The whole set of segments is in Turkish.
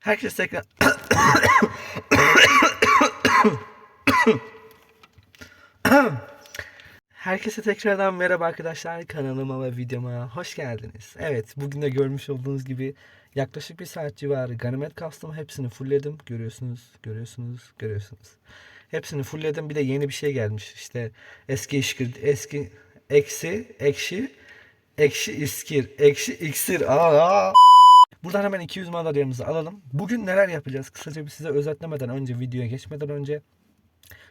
Herkes tekrar... Herkese tekrardan merhaba arkadaşlar. Kanalıma ve videoma hoş geldiniz. Evet, bugün de görmüş olduğunuz gibi yaklaşık bir saat civarı ganimet kastım. Hepsini fullledim. Görüyorsunuz, görüyorsunuz, görüyorsunuz. Hepsini fullledim. Bir de yeni bir şey gelmiş. İşte eski işkir, eski eksi, ekşi, ekşi iskir, ekşi iksir. Aa, Buradan hemen 200 madalyamızı alalım. Bugün neler yapacağız? Kısaca bir size özetlemeden önce, videoya geçmeden önce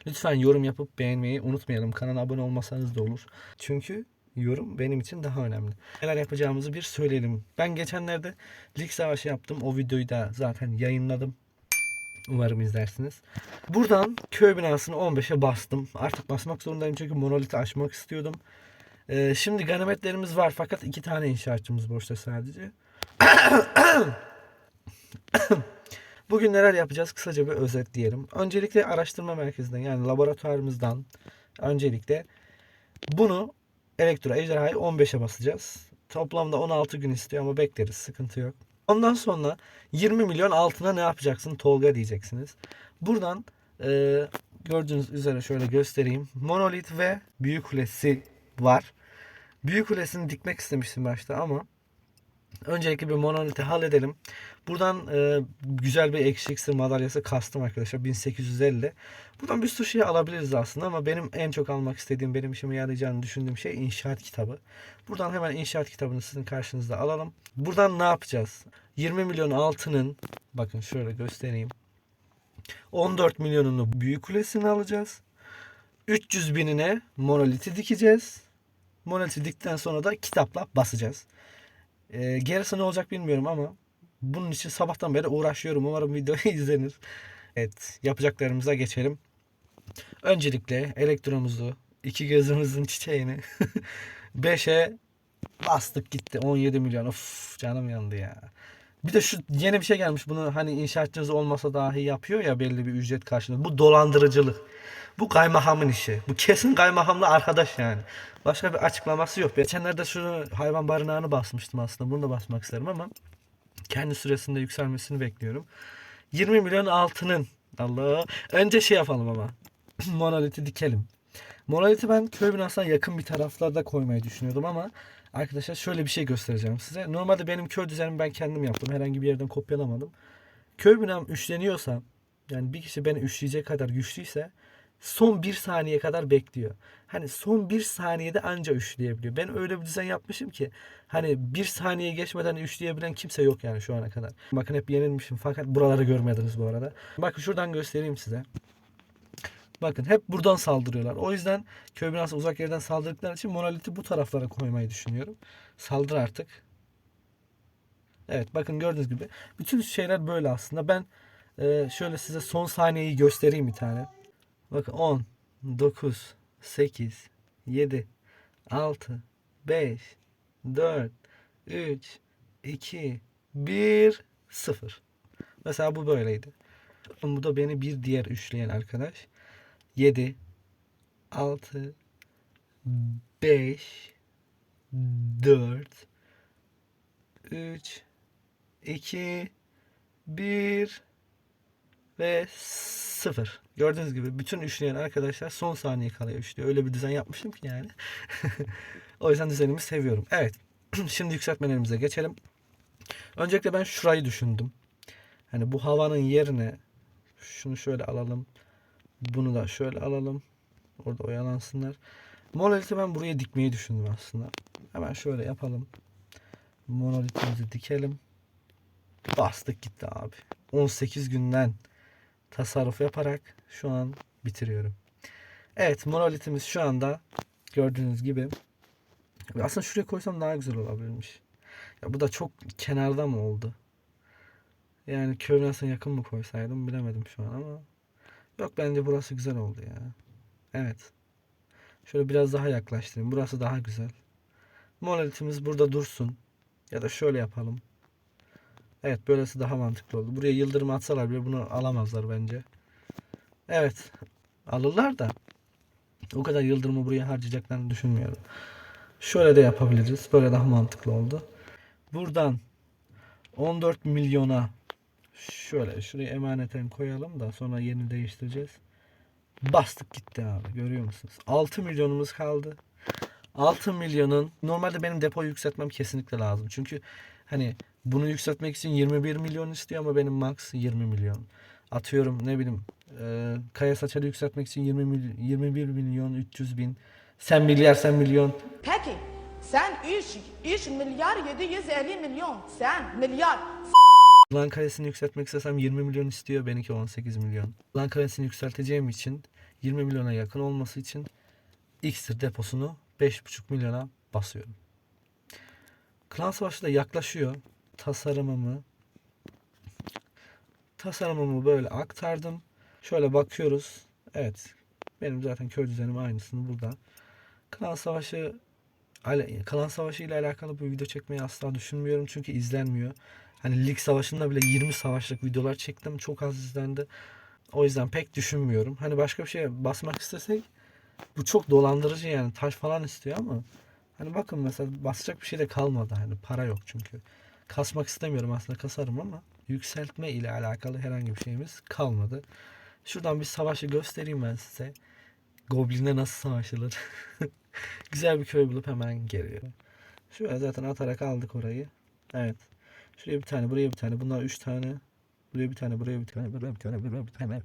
lütfen yorum yapıp beğenmeyi unutmayalım. Kanala abone olmasanız da olur. Çünkü yorum benim için daha önemli. Neler yapacağımızı bir söyleyelim. Ben geçenlerde lig savaşı yaptım. O videoyu da zaten yayınladım. Umarım izlersiniz. Buradan köy binasını 15'e bastım. Artık basmak zorundayım çünkü monoliti açmak istiyordum. Ee, şimdi ganimetlerimiz var fakat iki tane inşaatçımız boşta sadece. Bugün neler yapacağız kısaca bir özetleyelim. Öncelikle araştırma merkezinden yani laboratuvarımızdan öncelikle bunu elektro ejderhayı 15'e basacağız. Toplamda 16 gün istiyor ama bekleriz sıkıntı yok. Ondan sonra 20 milyon altına ne yapacaksın Tolga diyeceksiniz. Buradan e, gördüğünüz üzere şöyle göstereyim. Monolit ve büyük kulesi var. Büyük kulesini dikmek istemiştim başta ama Öncelikle bir monoliti halledelim. Buradan e, güzel bir iksir madalyası kastım arkadaşlar. 1850. Buradan bir sürü şey alabiliriz aslında ama benim en çok almak istediğim, benim işime yarayacağını düşündüğüm şey inşaat kitabı. Buradan hemen inşaat kitabını sizin karşınızda alalım. Buradan ne yapacağız? 20 milyon altının, bakın şöyle göstereyim. 14 milyonunu büyük kulesini alacağız. 300 binine monoliti dikeceğiz. Monoliti dikten sonra da kitapla basacağız. Ee, gerisi ne olacak bilmiyorum ama bunun için sabahtan beri uğraşıyorum. Umarım video izlenir. Evet yapacaklarımıza geçelim. Öncelikle elektromuzu, iki gözümüzün çiçeğini 5'e bastık gitti. 17 milyon. Of canım yandı ya. Bir de şu yeni bir şey gelmiş. Bunu hani inşaatçınız olmasa dahi yapıyor ya belli bir ücret karşılığında. Bu dolandırıcılık. Bu kaymakamın işi. Bu kesin kaymakamla arkadaş yani. Başka bir açıklaması yok. Geçenlerde şu hayvan barınağını basmıştım aslında. Bunu da basmak isterim ama kendi süresinde yükselmesini bekliyorum. 20 milyon altının. Allah. Önce şey yapalım ama. Monoliti dikelim. Monoliti ben köy binasına yakın bir taraflarda koymayı düşünüyordum ama arkadaşlar şöyle bir şey göstereceğim size. Normalde benim köy düzenimi ben kendim yaptım. Herhangi bir yerden kopyalamadım. Köy binam üçleniyorsa yani bir kişi beni üçleyecek kadar güçlüyse son bir saniye kadar bekliyor. Hani son bir saniyede anca üçleyebiliyor. Ben öyle bir düzen yapmışım ki hani bir saniye geçmeden üçleyebilen kimse yok yani şu ana kadar. Bakın hep yenilmişim fakat buraları görmediniz bu arada. Bakın şuradan göstereyim size. Bakın hep buradan saldırıyorlar. O yüzden köy binası uzak yerden saldırdıkları için monoliti bu taraflara koymayı düşünüyorum. Saldır artık. Evet bakın gördüğünüz gibi. Bütün şeyler böyle aslında. Ben e, şöyle size son saniyeyi göstereyim bir tane. Bakın 10, 9, 8, 7, 6, 5, 4, 3, 2, 1, 0. Mesela bu böyleydi. Bu da beni bir diğer üçleyen arkadaş. 7, 6, 5, 4, 3, 2, 1 ve 0. Gördüğünüz gibi bütün üçleyen arkadaşlar son saniye kalıyor üçlüyor. Öyle bir düzen yapmışım ki yani. o yüzden düzenimi seviyorum. Evet. Şimdi yükseltmelerimize geçelim. Öncelikle ben şurayı düşündüm. Hani bu havanın yerine şunu şöyle alalım. Bunu da şöyle alalım. Orada oyalansınlar. Monoliti ben buraya dikmeyi düşündüm aslında. Hemen şöyle yapalım. Monolitimizi dikelim. Bastık gitti abi. 18 günden tasarruf yaparak şu an bitiriyorum. Evet monolitimiz şu anda gördüğünüz gibi. Aslında şuraya koysam daha güzel olabilirmiş. Ya bu da çok kenarda mı oldu? Yani köy binasına yakın mı koysaydım bilemedim şu an ama. Yok bence burası güzel oldu ya. Evet. Şöyle biraz daha yaklaştırayım. Burası daha güzel. Monolitimiz burada dursun. Ya da şöyle yapalım. Evet böylesi daha mantıklı oldu. Buraya yıldırım atsalar bile bunu alamazlar bence. Evet. Alırlar da o kadar yıldırımı buraya harcayacaklarını düşünmüyorum. Şöyle de yapabiliriz. Böyle daha mantıklı oldu. Buradan 14 milyona Şöyle şuraya emaneten koyalım da sonra yerini değiştireceğiz. Bastık gitti abi görüyor musunuz? 6 milyonumuz kaldı. 6 milyonun normalde benim depoyu yükseltmem kesinlikle lazım. Çünkü hani bunu yükseltmek için 21 milyon istiyor ama benim max 20 milyon. Atıyorum ne bileyim e, kaya saçarı yükseltmek için 20 mil- 21 milyon 300 bin. Sen milyar sen milyon. Peki sen 3, 3 milyar 750 milyon sen milyar Lan kalesini yükseltmek istesem 20 milyon istiyor. Benimki 18 milyon. Lan kalesini yükselteceğim için 20 milyona yakın olması için X'tir deposunu 5,5 milyona basıyorum. Klan Savaşı da yaklaşıyor. Tasarımımı tasarımımı böyle aktardım. Şöyle bakıyoruz. Evet. Benim zaten köy düzenim aynısını burada. Klan Savaşı Klan Savaşı ile alakalı bir video çekmeyi asla düşünmüyorum çünkü izlenmiyor. Hani lig savaşında bile 20 savaşlık videolar çektim. Çok az izlendi. O yüzden pek düşünmüyorum. Hani başka bir şeye basmak istesek bu çok dolandırıcı yani. Taş falan istiyor ama hani bakın mesela basacak bir şey de kalmadı. Hani para yok çünkü. Kasmak istemiyorum aslında kasarım ama yükseltme ile alakalı herhangi bir şeyimiz kalmadı. Şuradan bir savaşı göstereyim ben size. Goblin'e nasıl savaşılır. Güzel bir köy bulup hemen geliyor. Şöyle zaten atarak aldık orayı. Evet. Şuraya bir tane, buraya bir tane. Bunlar üç tane. Buraya bir tane, buraya bir tane, buraya bir tane, buraya bir tane.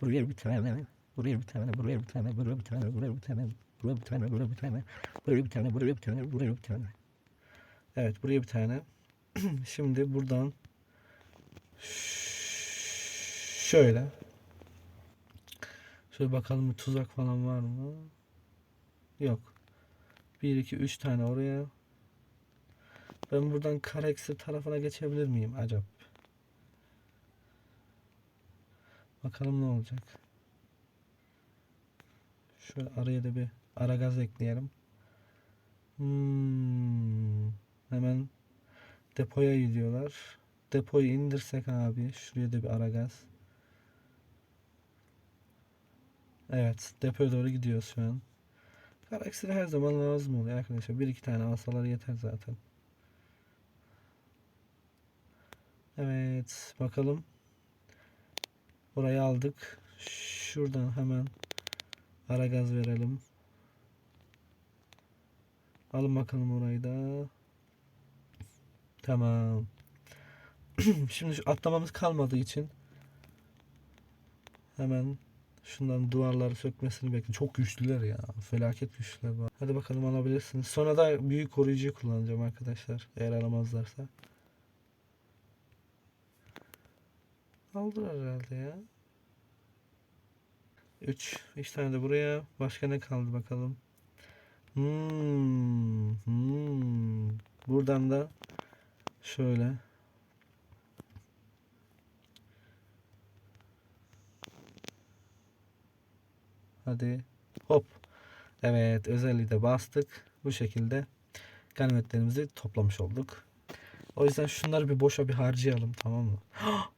Buraya bir tane. Buraya bir tane, buraya bir tane, buraya bir tane, buraya bir tane. Buraya bir tane, buraya bir tane. Buraya bir tane, buraya bir tane, buraya bir tane. Evet, buraya bir tane. Şimdi buradan şöyle. Şöyle bakalım bir tuzak falan var mı? Yok. 1 2 3 tane oraya. Ben buradan Kareksi tarafına geçebilir miyim acaba? Bakalım ne olacak. Şöyle araya da bir ara gaz ekleyelim. Hmm, hemen depoya gidiyorlar. Depoyu indirsek abi. Şuraya da bir ara gaz. Evet, depoya doğru gidiyoruz şu an. Karaksiri her zaman lazım oluyor arkadaşlar. Bir iki tane alsalar yeter zaten. Evet, bakalım. Burayı aldık. Şuradan hemen ara gaz verelim. Alın bakalım orayı da. Tamam. Şimdi şu atlamamız kalmadığı için hemen şundan duvarları sökmesini bekle. Çok güçlüler ya. Felaket güçlüler. Hadi bakalım alabilirsiniz. Sonra da büyük koruyucuyu kullanacağım arkadaşlar. Eğer alamazlarsa. Aldılar herhalde ya. 3. 3 tane de buraya. Başka ne kaldı bakalım. Hmm, hmm. Buradan da şöyle. Hadi. Hop. Evet özelliği de bastık. Bu şekilde ganimetlerimizi toplamış olduk. O yüzden şunları bir boşa bir harcayalım tamam mı?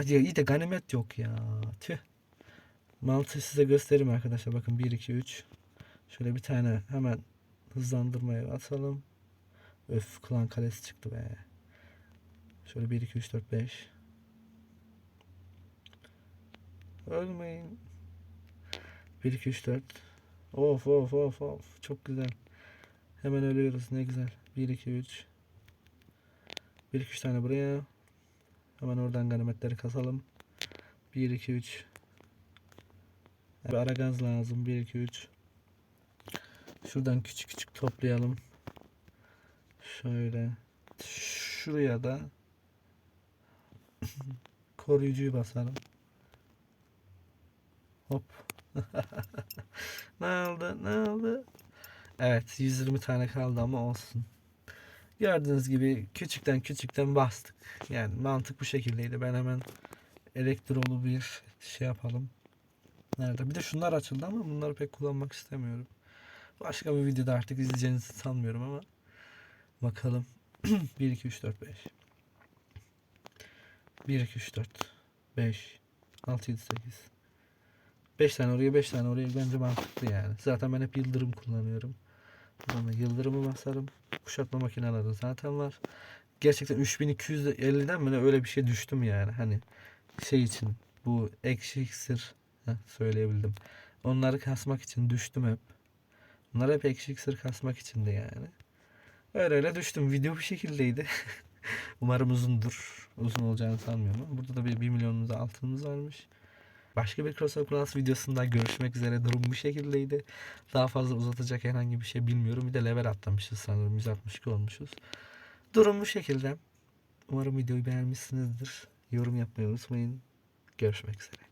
Hadi iyi de ganimet yok ya. Tüh. Mantığı size göstereyim arkadaşlar. Bakın 1 2 3. Şöyle bir tane hemen hızlandırmaya atalım. Öf klan kalesi çıktı be. Şöyle 1 2 3 4 5. Ölmeyin. 1 2 3 4. Of of of of. Çok güzel. Hemen ölüyoruz. Ne güzel. 1 2 3. 1 2 3 tane buraya. Hemen oradan ganimetleri kasalım. 1 2 3. Bir ara gaz lazım. 1 2 3. Şuradan küçük küçük toplayalım. Şöyle. Şuraya da koruyucuyu basalım. Hop. ne oldu? Ne oldu? Evet 120 tane kaldı ama olsun. Gördüğünüz gibi küçükten küçükten bastık. Yani mantık bu şekildeydi. Ben hemen elektrolu bir şey yapalım. Nerede? Bir de şunlar açıldı ama bunları pek kullanmak istemiyorum. Başka bir videoda artık izleyeceğinizi sanmıyorum ama bakalım. 1 2 3 4 5 1 2 3 4 5 6 7 8 5 tane oraya 5 tane oraya bence mantıklı yani. Zaten ben hep yıldırım kullanıyorum. Sonra yıldırımı basarım. Kuşatma makineleri zaten var. gerçekten 3250'den mi öyle bir şey düştüm yani. Hani şey için bu ekşi iksir heh, söyleyebildim. Onları kasmak için düştüm hep. Bunlar hep ekşi iksir kasmak içindi yani. Öyle öyle düştüm. Video bu şekildeydi. Umarım uzundur. Uzun olacağını sanmıyorum. Burada da bir 1 milyonumuz altınımız varmış. Başka bir Crossover Plus videosunda görüşmek üzere. Durum bu şekildeydi. Daha fazla uzatacak herhangi bir şey bilmiyorum. Bir de level atlamışız sanırım. 162 olmuşuz. Durum bu şekilde. Umarım videoyu beğenmişsinizdir. Yorum yapmayı unutmayın. Görüşmek üzere.